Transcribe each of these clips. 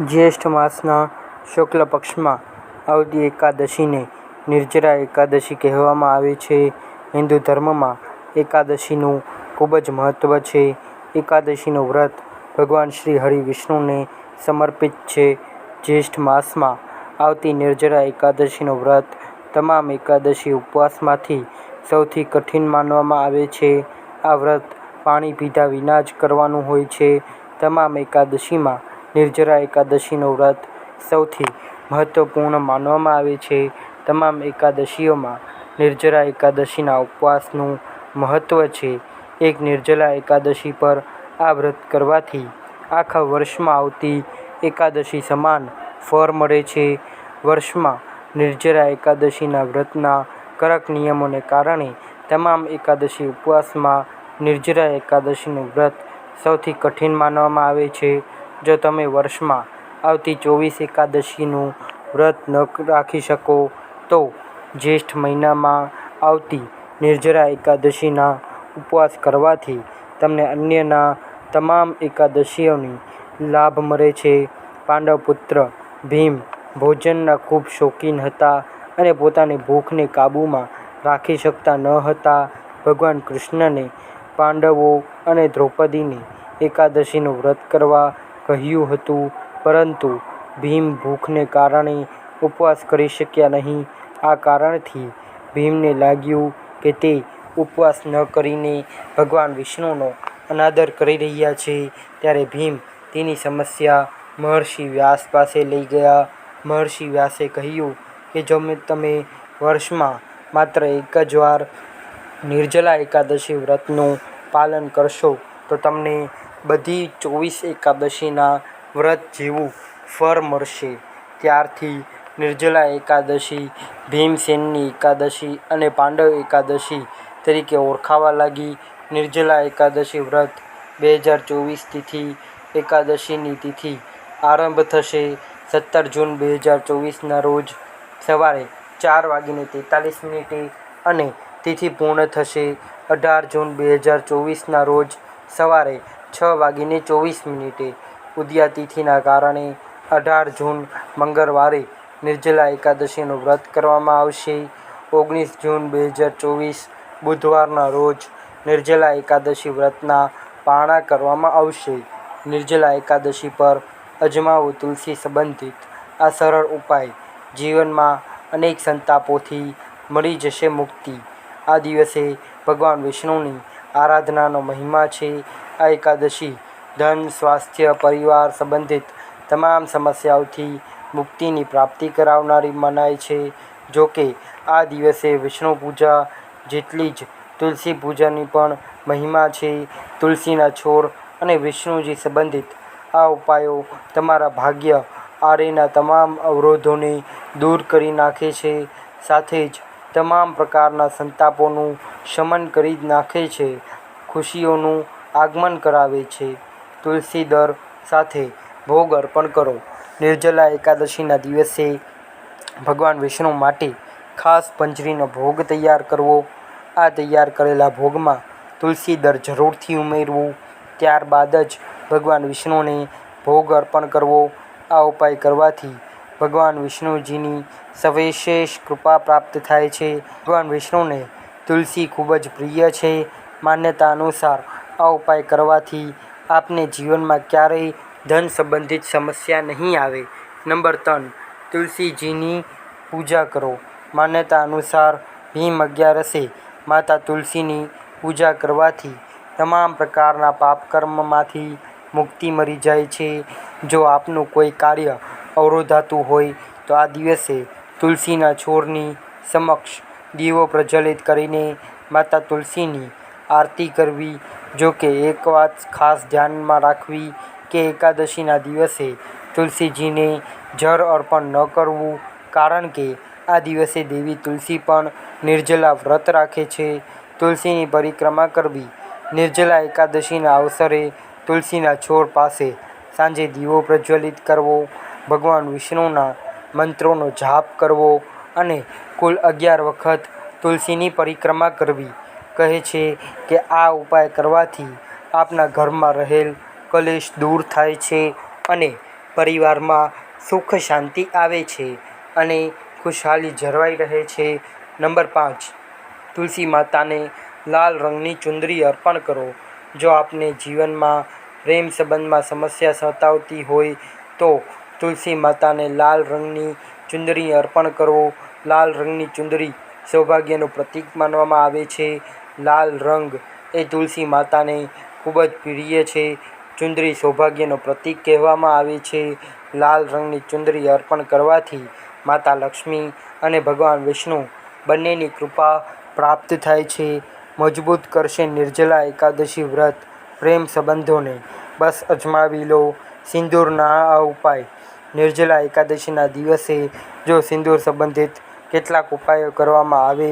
જ્યેષ્ઠ માસના શુક્લ પક્ષમાં આવતી એકાદશીને નિર્જરા એકાદશી કહેવામાં આવે છે. હિન્દુ ધર્મમાં એકાદશીનું ખૂબ જ મહત્ત્વ છે. એકાદશીનું વ્રત ભગવાન શ્રી હરિ વિષ્ણુને સમર્પિત છે. જ્યેષ્ઠ માસમાં આવતી નિર્જરા એકાદશીનું વ્રત તમામ એકાદશી ઉપવાસમાંથી સૌથી કઠિન માનવામાં આવે છે. આ વ્રત પાણી પીધા વિના જ કરવાનું હોય છે. તમામ એકાદશીમાં નિર્જરા એકાદશીનું વ્રત સૌથી મહત્વપૂર્ણ માનવામાં આવે છે. તમામ એકાદશીઓમાં નિર્જરા એકાદશીના ઉપવાસનું મહત્ત્વ છે. એક નિર્જલા એકાદશી પર આ વ્રત કરવાથી આખા વર્ષમાં આવતી એકાદશી સમાન ફળ મળે છે. વર્ષમાં નિર્જરા એકાદશીના વ્રતના કડક નિયમોને કારણે તમામ એકાદશી ઉપવાસમાં નિર્જરા એકાદશીનું વ્રત સૌથી કઠિન માનવામાં આવે છે. જો તમે વર્ષમાં આવતી ચોવીસ એકાદશીનું વ્રત ન રાખી શકો, તો જ્યેષ્ઠ મહિનામાં આવતી નિર્જરા એકાદશીના ઉપવાસ કરવાથી તમને અન્યના તમામ એકાદશીઓની લાભ મળે છે. પાંડવ પુત્ર ભીમ ભોજનના ખૂબ શોખીન હતા અને પોતાની ભૂખને કાબૂમાં રાખી શકતા ન હતા. ભગવાન કૃષ્ણને પાંડવો અને દ્રૌપદીને એકાદશીનું વ્રત કરવા કહ્યું હતું, પરંતુ ભીમ ભૂખને કારણે ઉપવાસ કરી શક્યા નહીં. આ કારણથી ભીમને લાગ્યું કે તે ઉપવાસ ન કરીને ભગવાન વિષ્ણુનો અનાદર કરી રહ્યા છે. ત્યારે ભીમ તેની સમસ્યા મહર્ષિ વ્યાસ પાસે લઈ ગયા. મહર્ષિ વ્યાસે કહ્યું કે, જો તમે વર્ષમાં માત્ર એક જ વાર નિર્જલા એકાદશી વ્રતનું પાલન કરશો, તો તમને બધી ચોવીસ એકાદશીના વ્રત જેવું ફળ મળશે. ત્યારથી નિર્જલા એકાદશી, ભીમસેનની એકાદશી અને પાંડવ એકાદશી તરીકે ઓળખાવા લાગી. નિર્જલા એકાદશી વ્રત બે હજાર ચોવીસ તિથિ, એકાદશીની તિથિ આરંભ થશે સત્તર જૂન બે હજાર ચોવીસના રોજ સવારે ચાર વાગીને તેતાલીસ મિનિટે અને તિથિ પૂર્ણ થશે અઢાર જૂન બે હજાર ચોવીસના રોજ સવારે છ વાગીને ચોવીસ મિનિટે. ઉદયા તિથિના કારણે અઢાર જૂન મંગળવારે નિર્જલા એકાદશીનું વ્રત કરવામાં આવશે. ઓગણીસ જૂન બે હજાર ચોવીસ બુધવારના રોજ નિર્જલા એકાદશી વ્રતના પારણા કરવામાં આવશે. નિર્જલા એકાદશી પર અજમાવો તુલસી સંબંધિત આ સરળ ઉપાય જીવનમાં અનેક સંતાપોથી મળી જશે મુક્તિ. આ દિવસે ભગવાન વિષ્ણુની આરાધનાનો મહિમા છે. આ એકાદશી ધન, સ્વાસ્થ્ય, પરિવાર સંબંધિત તમામ સમસ્યાઓથી મુક્તિની પ્રાપ્તિ કરાવનારી મનાય છે. જો કે, આ દિવસે વિષ્ણુ પૂજા જેટલી જ તુલસી પૂજાની પણ મહિમા છે. તુલસીના છોડ અને વિષ્ણુજી સંબંધિત આ ઉપાયો તમારા ભાગ્ય આરેના તમામ અવરોધોને દૂર કરી નાખે છે. સાથે જ તમામ પ્રકારના સંતાપોનું શમન કરી નાખે છે. ખુશીઓનું આગમન કરાવે છે. તુલસી દળ સાથે ભોગ અર્પણ કરો નિર્જલા એકાદશીના દિવસે ભગવાન વિષ્ણુ માટે ખાસ પંજરીનો ભોગ તૈયાર કરવો. આ તૈયાર કરેલા ભોગમાં તુલસી દળ જરૂરથી ઉમેરવું. ત્યારબાદ જ ભગવાન વિષ્ણુને ભોગ અર્પણ કરવો. આ ઉપાય કરવાથી ભગવાન વિષ્ણુજીની સવિશેષ કૃપા પ્રાપ્ત થાય છે. ભગવાન વિષ્ણુને તુલસી ખૂબ જ પ્રિય છે. માન્યતા અનુસાર આ ઉપાય કરવાથી આપને જીવનમાં ક્યારેય ધન સંબંધિત સમસ્યા નહીં આવે. નંબર ત્રણ, તુલસીજીની પૂજા કરો. માન્યતા અનુસાર ભીમ અગિયારસે માતા તુલસીની પૂજા કરવાથી તમામ પ્રકારના પાપકર્મમાંથી મુક્તિ મળી જાય છે. જો આપનું કોઈ કાર્ય અવરોધાતું હોય તો આ દિવસે તુલસીના છોડની સમક્ષ દીવો પ્રજ્વલિત કરીને માતા તુલસીની આરતી કરવી. જો કે, એક વાત ખાસ ધ્યાનમાં રાખવી કે એકાદશીના દિવસે તુલસીજીને જળ અર્પણ ન કરવું કારણ કે આ દિવસે દેવી તુલસી પણ નિર્જલા વ્રત રાખે છે. તુલસીની પરિક્રમા કરવી. નિર્જલા એકાદશીના અવસરે તુલસીના છોડ પાસે સાંજે દીવો પ્રજ્વલિત કરવો. ભગવાન વિષ્ણુના મંત્રોનો જાપ કરવો અને કુલ અગિયાર વખત તુલસીની પરિક્રમા કરવી. કહે છે કે આ ઉપાય કરવાથી આપના ઘરમાં રહેલ કલેશ દૂર થાય છે અને પરિવારમાં સુખ શાંતિ આવે છે અને ખુશહાલી જળવાઈ રહે છે નંબર પાંચ, તુલસી માતાને લાલ રંગની ચુંદરી અર્પણ કરો જો આપને જીવનમાં પ્રેમ સંબંધમાં સમસ્યા સતાવતી હોય તો તુલસી માતાને લાલ રંગની ચુંદરી અર્પણ કરવો. લાલ રંગની ચુંદરી સૌભાગ્યનું પ્રતીક માનવામાં આવે છે. લાલ રંગ એ તુલસી માતાને ખૂબ જ પ્રિય છે. ચુંદરી સૌભાગ્યનું પ્રતીક કહેવામાં આવે છે. લાલ રંગની ચુંદરી અર્પણ કરવાથી માતા લક્ષ્મી અને ભગવાન વિષ્ણુ બંનેની કૃપા પ્રાપ્ત થાય છે. મજબૂત કરશે નિર્જલા એકાદશી વ્રત. પ્રેમ સંબંધોને બસ અજમાવી લો. સિંદૂરના આ ઉપાય. નિર્જલા એકાદશીના દિવસે જો સિંદૂર સંબંધિત કેટલાક ઉપાયો કરવામાં આવે,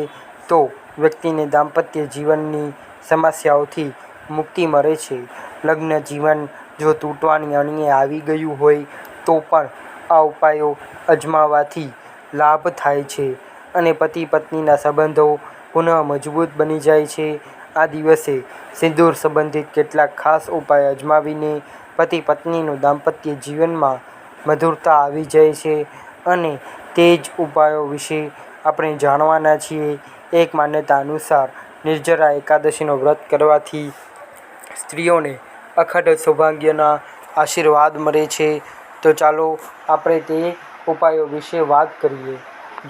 તો વ્યક્તિને દાંપત્ય જીવનની સમસ્યાઓથી મુક્તિ મળે છે. લગ્ન જીવન જો તૂટવાની અણીએ આવી ગયું હોય, તો પણ આ ઉપાયો અજમાવવાથી લાભ થાય છે અને પતિ પત્નીના સંબંધો પુનઃ મજબૂત બની જાય છે. આ દિવસે સિંદૂર સંબંધિત કેટલાક ખાસ ઉપાય અજમાવીને પતિ પત્નીનું દાંપત્ય જીવનમાં મધુરતા આવી જાય છે અને તે જ ઉપાયો વિશે આપણે જાણવાના છીએ. એક માન્યતા અનુસાર નિર્જરા એકાદશીનો વ્રત કરવાથી સ્ત્રીઓને અખંડ સૌભાગ્યના આશીર્વાદ મળે છે. તો ચાલો આપણે તે ઉપાયો વિશે વાત કરીએ.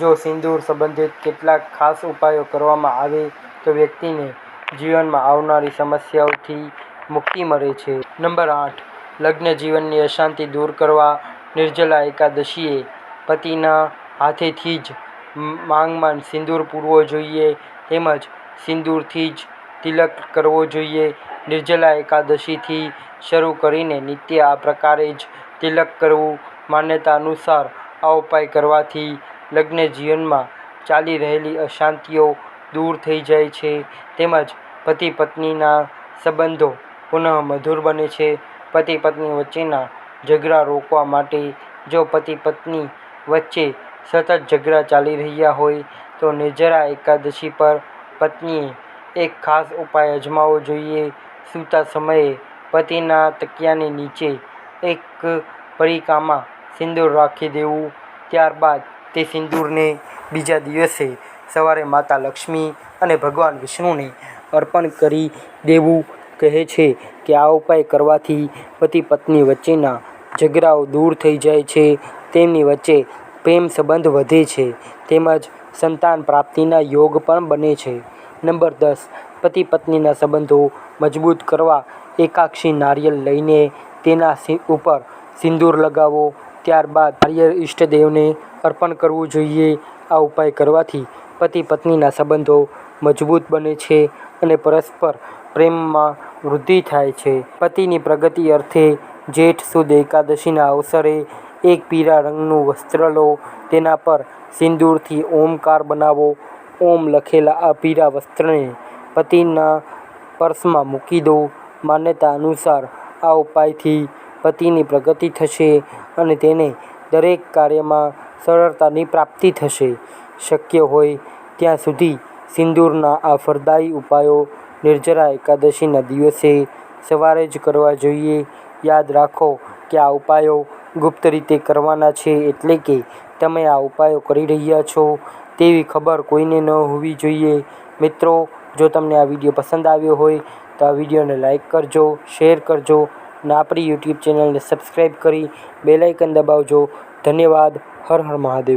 જો સિંદૂર સંબંધિત કેટલાક ખાસ ઉપાયો કરવામાં આવે તો વ્યક્તિને જીવનમાં આવનારી સમસ્યાઓથી મુક્તિ મળે છે. નંબર આઠ, લગ્ન જીવનની અશાંતિ દૂર કરવા નિર્જલા એકાદશીએ પતિના હાથેથી જ માંગમાં સિંદૂર પૂરવો જોઈએ તેમજ સિંદૂરથી જ તિલક કરવો જોઈએ. નિર્જલા એકાદશીથી શરૂ કરીને નિત્ય આ પ્રકારે જ તિલક કરવું માન્યતા અનુસાર આ ઉપાય કરવાથી લગ્ન જીવનમાં ચાલી રહેલી અશાંતિઓ દૂર થઈ જાય છે. તેમજ પતિ પત્નીના સંબંધો પુનઃ મધુર બને છે. પતિ પત્ની વચ્ચેના ઝઘડા રોકવા માટે જો પતિ પત્ની વચ્ચે સતત ઝઘડા ચાલી રહ્યા હોય, તો નિર્જરા એકાદશી પર પત્નીએ એક ખાસ ઉપાય અજમાવવો જોઈએ. સૂતા સમયે પતિના તકિયાની નીચે એક પડીકામાં સિંદૂર રાખી દેવું. ત્યારબાદ તે સિંદૂરને બીજા દિવસે સવારે માતા લક્ષ્મી અને ભગવાન વિષ્ણુને અર્પણ કરી દેવું કહે છે કે આ ઉપાય કરવાથી પતિ પત્ની વચ્ચેના ઝઘડાઓ દૂર થઈ જાય છે. તેમની વચ્ચે પ્રેમ સંબંધ વધે છે. તેમજ સંતાન પ્રાપ્તિના યોગ પણ બને છે. નંબર દસ, પતિ પત્નીના સંબંધો મજબૂત કરવા એકાક્ષી નારિયેળ લઈને તેના ઉપર સિંદૂર લગાવો. ત્યારબાદ આર્ય ઈષ્ટદેવને અર્પણ કરવું જોઈએ. આ ઉપાય કરવાથી પતિ પત્નીના સંબંધો મજબૂત બને છે અને પરસ્પર પ્રેમમાં વૃદ્ધિ થાય છે. પતિની પ્રગતિ અર્થે જેઠ સુદ એકાદશીના અવસરે એક પીળા રંગનું વસ્ત્ર લો. તેના પર સિંદૂરથી ઓમકાર બનાવો. ઓમ લખેલા આ પીળા વસ્ત્રને પતિના પર્સમાં મૂકી દો. માન્યતા અનુસાર આ ઉપાયથી પતિની પ્રગતિ થશે અને તેને દરેક કાર્યમાં સરળતાની પ્રાપ્તિ થશે. શક્ય હોય ત્યાં સુધી સિંદૂરના આ ફળદાયી ઉપાયો નિર્જરા એકાદશીના દિવસે સવારે જ કરવા જોઈએ. યાદ રાખો કે આ ઉપાયો ગુપ્ત રીતે કરવાના છે એટલે કે તમે આ ઉપાયો કરી રહ્યા છો તેવી ખબર કોઈને ન હોવી જોઈએ. મિત્રો, જો તમને આ વીડિયો પસંદ આવ્યો હોય તો આ વિડીયોને લાઇક કરજો, શેર કરજો અને આપણી યુટ્યુબ ચેનલને સબસ્ક્રાઈબ કરી બેલાઇકન દબાવજો. ધન્યવાદ. હર હર મહાદેવ.